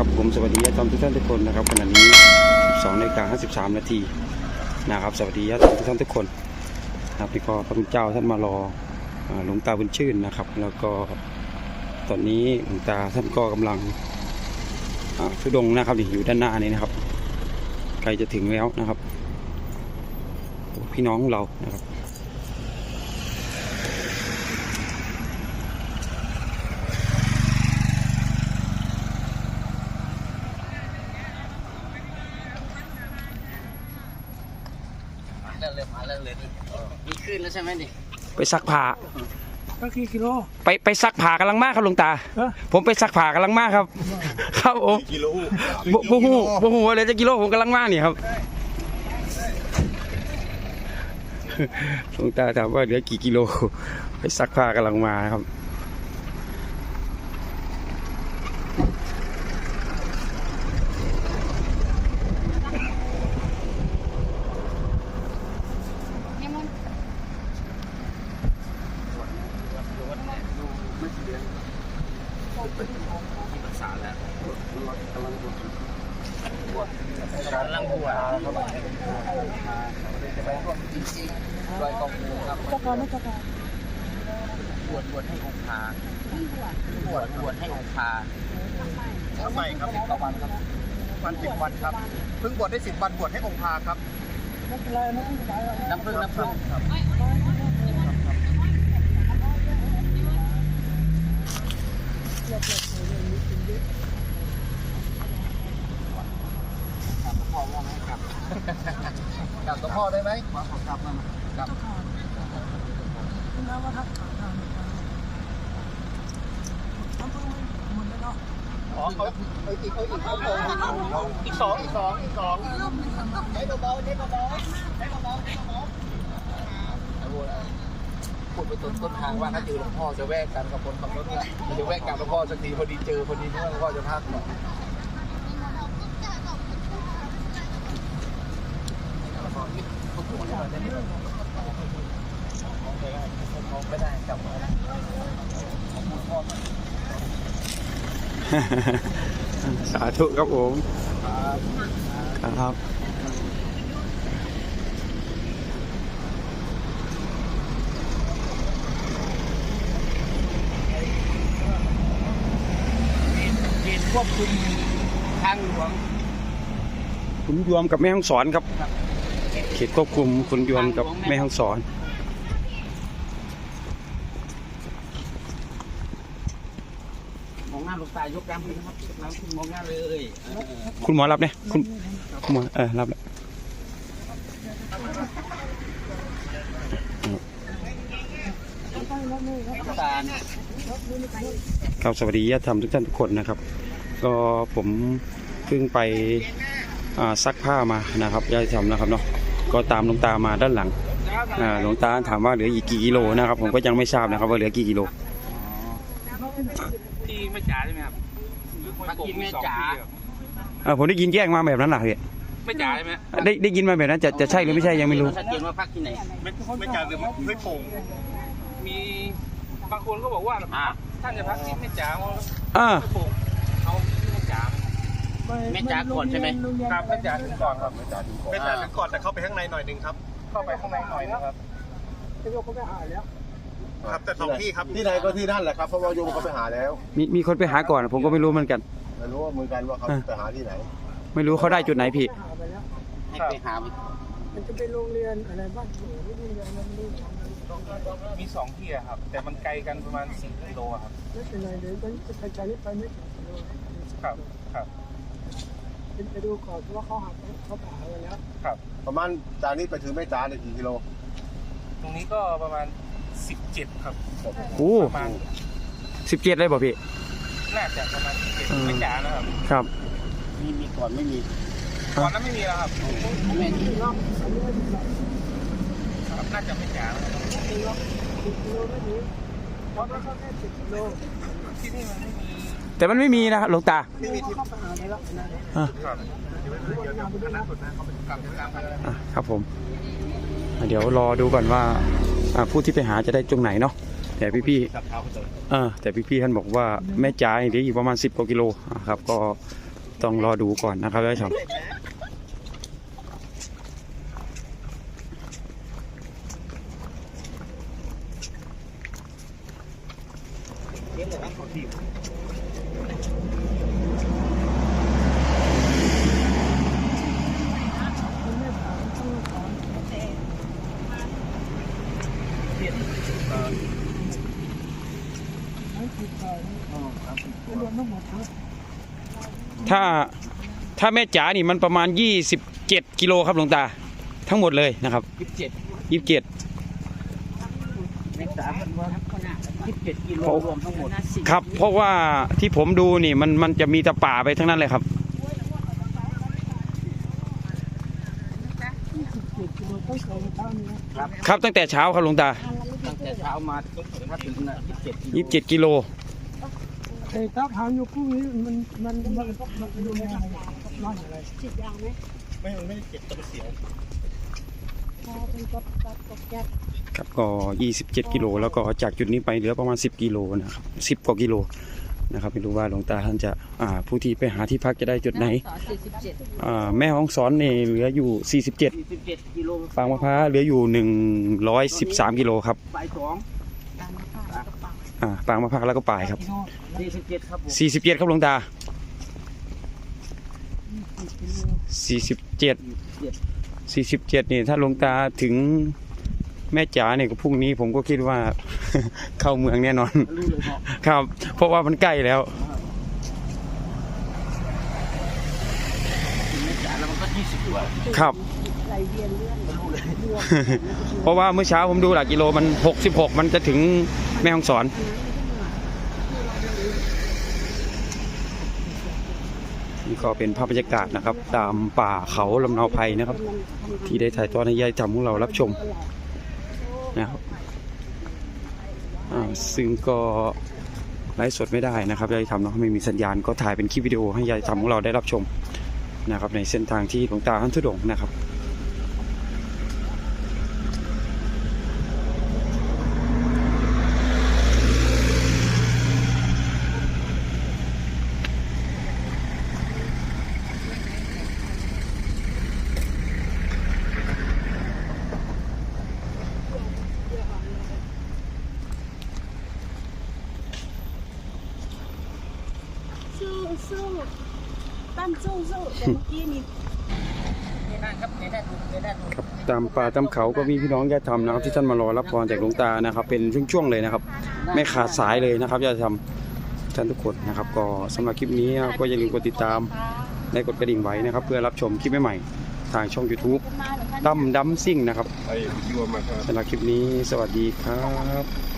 นะครับ ผมสวัสดีญาติธรรมทุกท่านทุกคนนะครับขณะนี้ 12นาฬิกา53 นาทีนะครับ สวัสดีญาติธรรมทุกท่านทุกคนนะครับนี่ก็พระคุณเจ้าท่านมารอหลวงตาบุญชื่นนะครับ แล้วก็ตอนนี้หลวงตาท่านก็กำลังทุดงนะครับอยู่ด้านหน้านี้นะครับใกล้จะถึงแล้วนะครับ พี่น้องของเรานะครับ เริ่มเลยมาเริ่มเลยมีขึ้นแล้วใช่ไหมนี่ไปซักผ้าก็กี่กิโล ไปไปซักผ้ากำลังมากครับหลวงตาเออผมไปซักผ้ากำลังมากครับ ครับผมกิโลบ่บ่ฮู้บ่ฮู้ว่าเหลยจะกิโลผมกำลังมากนี่ครับหลวงตาถามว่าเหลือกี่กิโล ไปซักผ้ากำลังมาครับ ลังบวชลอยกองมูครับจะการไม่จะการบวชบวชให้องค์พาบวชบวชให้องค์พาทำไมครับต่อวันครับวันสิบวันครับ เพิ่งบวชได้สิบวันบวชให้องค์พาครับไม่เป็นไรไม่เป็นไรน้ำพึ่งน้ำพึ่งพ่อว่าไง ครับกลับกับพ่อได้ไหมขอกลับมาครับคุณน้าว่าทักขาทางน้ำพึ่งไม่หมดแล้วเนาะอ๋อเอาอีกเอาอีกเอาอีกสองอีกสองอีกสองใช้เบาๆใช้เบาๆใช้เบาๆใช้เบาพูดไปต้นต้นทางว่าถ้าเจอหลวงพ่อจะแวะกันกับคนขับรถเนี่ยจะแวะกันหลวงพ่อสักทีพอดีเจอพอดีเมื่อหลวงพ่อจะพักเนาะไม่ได้กลับมา สาธุครับผมครับเขตควบคุมทางหลวงคุณยวมกับแม่ห้องสอนครับเข ตควบคุมคุณยวมกับแม่ห้องสอน มองหน้าหลวงตายกน้ำขึ้นนะครับยกน้ำขึ้นมองหน้าเลยเออคุณหมอรับเนี่ยคุณคุณหมอเออรับแล้วน้ำตาลครับสวัสดีญาติธรรมทุกท่านทุกคนนะครับ ก็ผมเพิ่งไปอ่าซักผ้ามานะครับญาติธรรมนะครับเนาะ ก็ตามหลวงตามาด้านหลังอ่าหลวงตาถามว่าเหลืออีกกี่กิโลนะครับ ผมก็ยังไม่ทราบนะครับว่าเหลือกี่กิโลที่แม่จ๋าใช่ไหมครับพักกินแม่จ๋าอ่าผมได้ยินแจ้งมาแบบนั้นแหละพี่แม่จ๋าใช่ไหมได้ได้ยินมาแบบนั้นจะจะใช่หรือไม่ใช่ยังไม่รู้ชัดเจนว่าพักที่ไหนไม่ไม่จ่ายหรือไม่โป่งมีบางคนก็บอกว่าอ่าท่านจะพักที่แม่จ๋าเอาอ่าไม่โป่งเอาที่แม่จ๋า แม่จ๋าก่อนใช่ไหม ครับแม่จ๋าถึงก่อนครับแม่จ๋าถึงก่อนไม่จ่ายถึงก่อนแต่เข้าไปข้างในหน่อยหนึ่งครับ เข้าไปข้างในหน่อยนะครับจะยกเขาไปหาแล้วครับแต่สองที่ครับที่ไหนก็ที่นั่นแหละครับเพราะว่าโยมเขาไปหาแล้วมีมีคนไปหาก่อน ผมก็ไม่รู้เหมือนกัน ไม่รู้ว่าเหมือนกันว่าเขาไปหาที่ไหน ไม่รู้เขาได้จุดไหนพี่ หาไปแล้ว ให้ไปหาไปมันจะเป็นโรงเรียนอะไรบ้านหนูไม่รู้เรียนอะไรไม่รู้มีสองที่อะครับ แต่มันไกลกันประมาณสี่กิโลอะครับไม่เป็นไรเดี๋ยวจะไปจากนี้ไปไม่ถึงกิโลครับครับ ไปดูก่อนว่าเขาหาเขาหาไปแล้วครับ ประมาณจากนี้ไปถึงแม่จ๋าเนี่ยกี่กิโลตรงนี้ก็ประมาณสิบเจ็ดครับ โอ้ประมาณสิบเจ็ดเลยบ่พี่ น่าจะประมาณสิบเจ็ดอืมแม่จ๋านะครับครับ มีมีก่อนไม่มีก่อนนั้นไม่มีแล้วครับแม่ที่รอบอันนี้ไม่ถึงหรอกครับน่าจะแม่จ๋านะครับถึงหรอกสิบกิโลไม่ถึงเพราะว่าเขาแค่สิบกิโลที่นี่มันไม่มี แต่มันไม่มีนะหลวงตาไม่มีที่เขาไปหาไปแล้วนะอ่าครับอะครับผมอะเดี๋ยวรอดูก่อนว่าอ่าผู้ที่ไปหาจะได้ตรงไหนเนาะแต่พี่ๆเออแต่พี่ๆท่านบอกว่าแม่จ๋าเหลืออีกประมาณ 10กว่ากิโลอะครับ ก็ต้องรอดูก่อนนะครับท่านผู้ชม รวมทั้งหมดนะถ้าถ้าแม่จ๋านี่มันประมาณ 27 กิโลครับหลวงตา ทั้งหมดเลยนะครับ ยี่สิบเจ็ด27 เมตรเป็นว่ายี่สิบเจ็ดกิโลรวมทั้งหมด ครับ เพราะว่าที่ผมดูนี่มันมันจะมีแต่ป่าไปทั้งนั้นเลยครับ เจ็ดกิโลต้องใส่เท้านี้นะครับตั้งแต่เช้าครับหลวงตาตั้งแต่เช้ามาจนถึงถึงยี่สิบเจ็ดกิโล27กิโลไอ้ท้าทางอยู่พรุ่งนี้มันมันมันมันดูยังไงร้อนอะไรฉีดยาไหมไม่ไม่เจ็บตัวเสียวพอเป็นกับกับกับแก๊สครับก็ 27 กิโล แล้วก็จากจุดนี้ไปเหลือประมาณ 10 กิโลนะครับ 10 กว่ากิโล นะครับไม่รู้ว่าหลวงตาท่านจะอ่าผู้ที่ไปหาที่พักจะได้จุดไหนต่อสี่สิบเจ็ดอ่าแม่ห้องสอนนี่เหลืออยู่ 47สี่สิบเจ็ดกิโลปางมะพร้าวเหลืออยู่ 113 กิโลครับบ่ายสองตามมาค่ะกระเป๋าอ่าปางมะพร้าวแล้วก็ป่ายครับสี่สิบเจ็ดครับผม47ครับหลวงตา 47 47 นี่ถ้าหลวงตาถึง แม่จ๋าเนี่ยก็พรุ่งนี้ผมก็คิดว่า เข้าเมืองแน่นอน รู้เลยเหรอครับ เพราะว่ามันใกล้แล้วเมตรแล้วมันก็ยี่สิบกว่าครับ ไหลเวียนเลื่อนรู้เลยเพราะว่าเมื่อเช้าผมดูหลักกิโลมัน 66 มันจะถึงแม่ฮ่องสอน นี่ก็เป็นภาพบรรยากาศนะครับ ตามป่าเขาลำเนาไพรนะครับ ที่ได้ถ่ายทอดให้ยายจำของเรารับชม นะครับซึ่งก็ไลฟ์สดไม่ได้นะครับยายทำเนาะไม่มีสัญญาณก็ถ่ายเป็นคลิปวิดีโอให้ยายทำของเราได้รับชมนะครับในเส้นทางที่หลวงตาท่านทุดงนะครับ สู้สู้ตั้มสู้สู้แต่เมื่อกี้นี่นี่นะครับนี่ได้ดูนี่ได้ดูครับตามป่าตามเขาก็มีพี่น้องญาติธรรมนะครับที่ท่านมารอรับพรจากหลวงตานะครับ เป็นช่วงๆเลยนะครับ ไม่ขาดสายเลยนะครับญาติธรรมท่านทุกคนนะครับ ก็สำหรับคลิปนี้นะครับก็อย่าลืมกดติดตามและกดกระดิ่งไว้นะครับ เพื่อรับชมคลิปใหม่ๆทางช่อง YouTube มาเหรอคะตั้มดัมซิ่งนะครับไอ้ยูมาครับสำหรับคลิปนี้สวัสดีครับ